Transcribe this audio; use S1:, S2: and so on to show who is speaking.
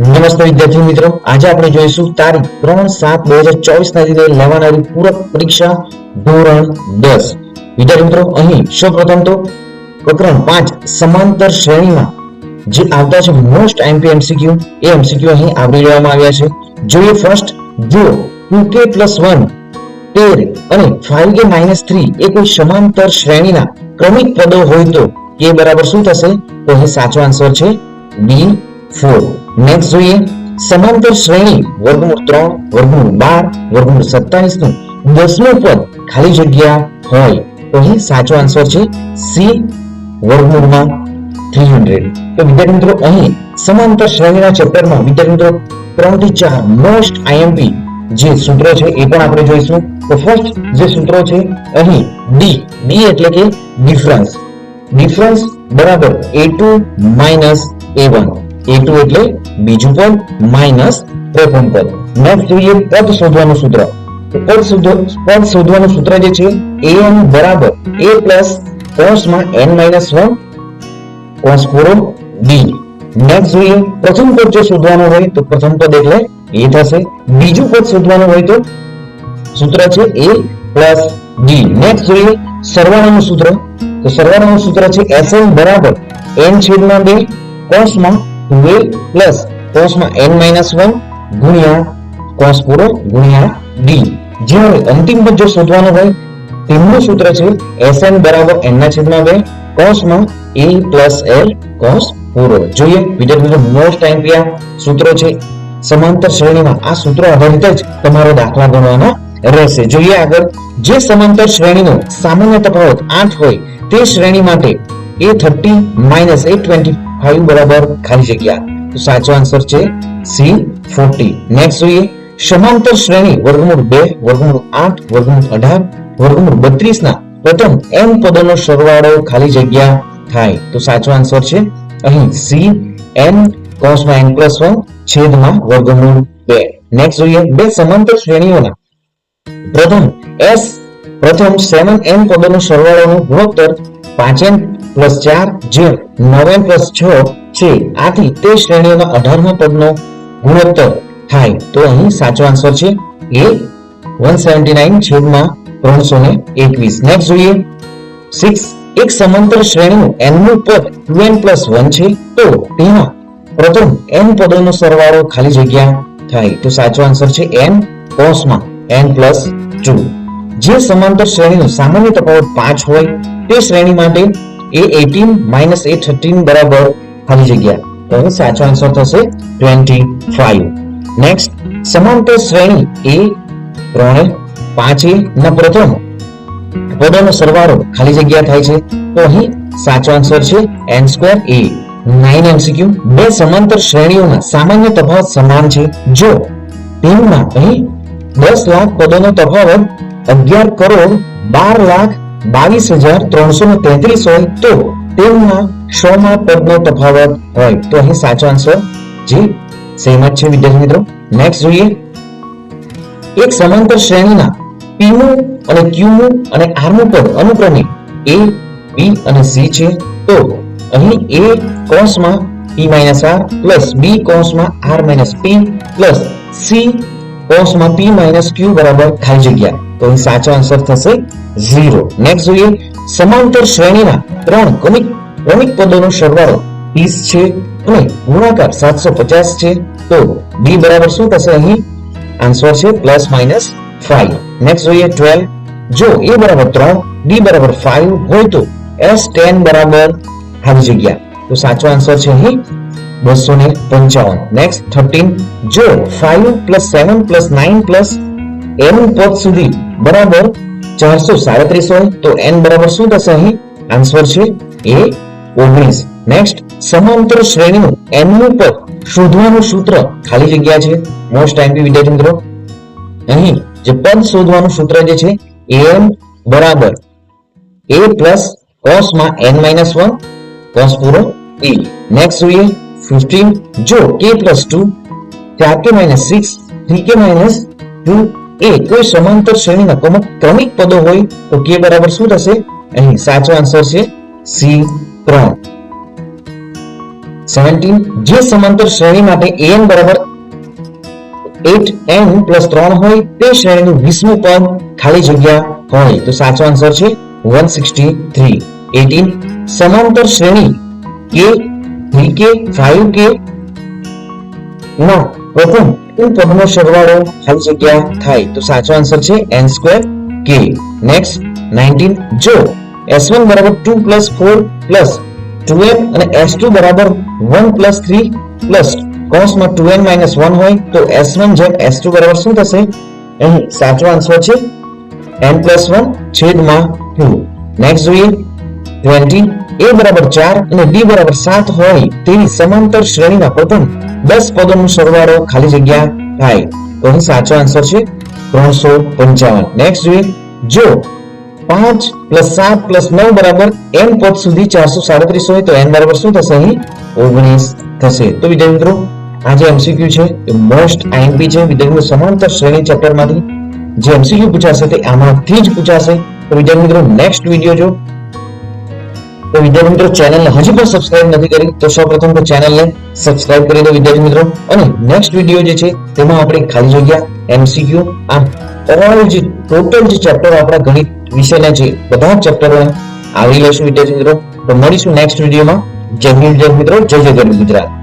S1: નમસ્તે વિદ્યાર્થી મિત્રો. આજે આપણે જોઈશું તારીખ ત્રણ સાત બે હજાર ચોવીસ ના દિવસે લેવાનારી પૂરક પરીક્ષા ધોરણ દસ. વિદ્યાર્થી મિત્રો, અહીં સૌપ્રથમ તો પ્રકરણ પાંચ, સમાંતર શ્રેણીમાં જે આવતા છે મોસ્ટ એમપી એમસીક્યુ એ એમસીક્યુ અહીં આવરી લેવામાં આવ્યા છે. જોઈએ ફર્સ્ટ જો ટુ કે પ્લસ વન તેર અને ફાઈવ કે માઇનસ થ્રી એ કોઈ સમાંતર શ્રેણીના ક્રમિક પદો હોય તો કે બરાબર શું થશે? તો અહીં સાચો આન્સર છે ડી ફોર. નેક્સ્ટ જોઈએ, સમાંતર શ્રેણી, વર્ગમૂળ ત્રણ, વર્ગમૂળ બાર, વર્ગમૂળ સત્તાવીસનું દસમું પદ ખાલી જગ્યા હોય. તો અહીં સાચો આન્સર છે સી વર્ગમૂળમાં થ્રી હંડ્રેડ તો વિદ્યાર્થી મિત્રો, અહીં સમાંતર શ્રેણીના ચેપ્ટરમાં વિદ્યાર્થી મિત્રો ત્રણથી ચાર મોસ્ટ આઈએમપી જે સૂત્રો છે એ પણ આપણે જોઈશું. તો ફર્સ્ટ જે સૂત્રો છે, અહીં ડી ડી એટલે કે ડિફરન્સ ડિફરન્સ બરાબર a two minus a one એટલે બીજું પદ માઇનસ પ્રથમ પદ. નેક્સ્ટ જોઈએ પદ શોધવાનું સૂત્ર. પદ પદ શોધવાનું સૂત્ર જે છે, એ એન બરાબર એ પ્લસ કોસમાં એન માઇનસ વન કોસ પૂરો ડી નેક્સ્ટ જોઈએ પ્રથમ પદ જો શોધવાનું હોય તો પ્રથમ પદ એટલે એ થશે. બીજું પદ શોધવાનું હોય તો સૂત્ર છે એ પ્લસ ડી નેક્સ્ટ જોઈએ સરવાળાનું સૂત્ર. તો સરવાળાનું સૂત્ર છે એસ એન બરાબર એન છેદમાં બે, કોસમાં will પ્લસ કૌંસમાં n માઇનસ વન ગુણ્યા કૌંસ પૂરો ગુણ્યા ડી જે જ્યારે અંતિમ પદ જો શોધવાનો હોય, તેમનું સૂત્ર છે એસ એન બરાબર એનના છેદમાં બે કૌંસમાં એ પ્લસ એલ કૌંસ પૂરો. જોઈએ, વિદ્યાર્થી મોસ્ટ ટાઈમ કયા સૂત્રો છે. સમાંતર શ્રેણીમાં આ સૂત્રો આધારિત જ તમારો દાખલા ગણવાનો રહેશે. જોઈએ આગળ, જે સમાંતર શ્રેણીનો સામાન્ય તફાવત આઠ હોય, તે શ્રેણી માટે a30 a20 હાયુ બરાબર ખાલી જગ્યા. તો સાચો આન્સર છે સી ફોર્ટી નેક્સ્ટ જોઈએ. સમાંતર શ્રેણી વર્ગમૂળ બે, વર્ગમૂળ આઠ, વર્ગમૂળ અઢાર, વર્ગમૂળ બત્રીસ ના પ્રથમ એમ પદોનો સરવાળો ખાલી જગ્યા થાય. તો સાચો આન્સર છે અહીં સી એમ કોસમાં એન પ્લસ વન છેદમાં વર્ગમૂળ બે. નેક્સ્ટ જોઈએ. બે સમાંતર શ્રેણીઓના. પ્રથમ એસ પ્રથમ સેવન એમ પદોનો સરવાળોનો ગુણોત્તર પાંચ એમ પ્લસ ચાર, જે નવ એન પ્લસ છ, છે. આથી તે શ્રેણીઓના અઢારમા પદનો ગુણોત્તર થાય. તો અહીં સાચો આન્સર છે એ વન સેવન્ટી નાઇન છેદમાં ત્રણસો ને એકવીસ. નેક્સ્ટ જોઈએ. સિક્સ એક સમાંતર શ્રેણીનું n નું પદ 2n પ્લસ વન છે. તો તેમાં પ્રથમ એન પદોનો સરવાળો ખાલી જગ્યા થાય. તો સાચો આન્સર છે એન કોસમાં એન પ્લસ ટુ જે સમાંતર શ્રેણીનો સામાન્ય તફાવત પાંચ હોય, તે શ્રેણી માટે a eighteen minus a thirteen બરાબર ખાલી જગ્યા. તો સાચો આન્સર થશે ટ્વેન્ટી ફાઈવ નેક્સ્ટ સમાંતર શ્રેણી એ ત્રણે પાંચે ના પ્રથમ પદોનો સરવાળો ખાલી જગ્યા થાય છે. તો અહીં સાચો આન્સર છે n square a nine MCQ બે સમાંતર શ્રેણીઓના સામાન્ય તફાવત સમાન છે. જો તેમના અહીં દસ લાખ પદોનો તફાવત અગિયાર કરોડ બાર લાખ બાવીસ હજાર ત્રણસો ને તેત્રીસ હોય તો તેમના સોમાં પદનો તફાવત હોય. તો અહીં સાચો આન્સર જી સેમ છે વિદ્યાર્થી મિત્રો. નેક્સ્ટ જોઈએ. એક સમાંતર શ્રેણીના P અને Q અને R પદ અનુક્રમે એ બી અને સી છે. તો અહીં A p minus r plus B r minus p plus C p minus q બરાબર ખાલી જગ્યા. તો અહીં સાચો આન્સર થશે 0 નેક્સ્ટ જોઈએ, સમાંતર શ્રેણીના ત્રણ ક્રમિક ક્રમિક પદોનો સરવાળો 30 છે અને ગુણાકાર 750 છે. તો B બરાબર શું થશે અહીં? આન્સર છે પ્લસ માઇનસ 5 નેક્સ્ટ જોઈએ ટ્વેલ્વ જો a બરાબર ત્રણ ડી બરાબર 5 હોય તો એસ ટેન બરાબર ખાલી જગ્યા. તો સાચો આન્સર છે અહીં બસો ને પંચાવન. નેક્સ્ટ થર્ટીન જો five plus seven plus nine plus m પદ સુધી બરાબર ચારસો સાડત્રીસ હોય તો એન બરાબર શું થશે અહીં? આન્સર છે એ ઓગણીસ. નેક્સ્ટ સમાંતર શ્રેણીનું એનનું પદ શોધવાનું સૂત્ર ખાલી જગ્યા છે. મોસ્ટ ટાઈમ વિદ્યાર્થી મિત્રો. અહીં જે પદ શોધવાનું સૂત્ર જે છે am બરાબર a પ્લસ કોસમાં n માઇનસ વન કોસ પૂરો e નેક્સ્ટ જોઈએ 15 જો k પ્લસ ટુ ચાર કે માઇનસ સિક્સ થ્રી કે માઇનસ ટુ એ કોઈ સમાંતર શ્રેણીના ક્રમિક ક્રમિક પદો હોય તો કે બરાબર શું થશે? અહીં સાચો આન્સર છે સી ત્રણ. સેવન્ટીન જે સમાંતર શ્રેણી માટે એન બરાબર એટ એન પ્લસ ત્રણ હોય તે શ્રેણીનું વીસમું પદ ખાલી જગ્યા હોય. તો સાચો આન્સર છે વન સિક્સટી થ્રી. એટીન સમાંતર શ્રેણી કે, થ્રી કે, ફાઈવ કે ના પ્રથમ તો પદનો સરવાળો ખાલી જગ્યા થાય? તો સાચો આન્સર છે n સ્ક્વેર કે નેક્સ્ટ 19 જો s1 બરાબર 2 પ્લસ 4 પ્લસ 2n અને s2 બરાબર 1 પ્લસ 3 પ્લસ કૌંસમાં 2n માઇનસ 1 હોય, તો s1 જેમ s2 બરાબર શું થશે? અહીં સાચો આન્સર છે n પ્લસ 1 છેદમાં 2 નેક્સ્ટ જોઈએ 20 a બરાબર ચાર અને b બરાબર સાત હોય તેવી સમાંતર શ્રેણીના પ્રથમ દસ પદોનો સરવાળો ખાલી જગ્યા થાય. તો અહીં સાચો આન્સર છે 355 નેક્સ્ટ જોઈએ. જો પાંચ પ્લસ સાત પ્લસ નવ બરાબર n પદ સુધી 437 હોય તો n બરાબર શું થશે અહીં? 19 થશે. તો વિદ્યાર્થી મિત્રો આ જે MCQ છે એ મોસ્ટ આઈએમપી છે. વિદ્યાર્થી મિત્રો સમાંતર શ્રેણી ચેપ્ટરમાંથી જે એમસીક્યુ પૂછાશે તે આમાંથી જ પૂછાશે. તો વિદ્યાર્થી મિત્રો નેક્સ્ટ વિડિયો જો તો વિદ્યાર્થી મિત્રો ચેનલને હજી પણ સબસ્ક્રાઇબ નથી કરી, તો સૌપ્રથમ તો ચેનલને સબસ્ક્રાઇબ કરી દો વિદ્યાર્થી મિત્રો. અને નેક્સ્ટ વિડિયો જે છે, તેમાં આપણે ખાલી જગ્યા એમસીક્યુ આ ઓલ જે ટોટલ જે ચેપ્ટર આપણા ગણિત વિષયના છે, બધા ચેપ્ટરો આવી લઈશું વિદ્યાર્થી મિત્રો. તો મળીશું નેક્સ્ટ વિડીયોમાં જય હિન્દ, જય મિત્રો જય જય ગરવી ગુજરાત.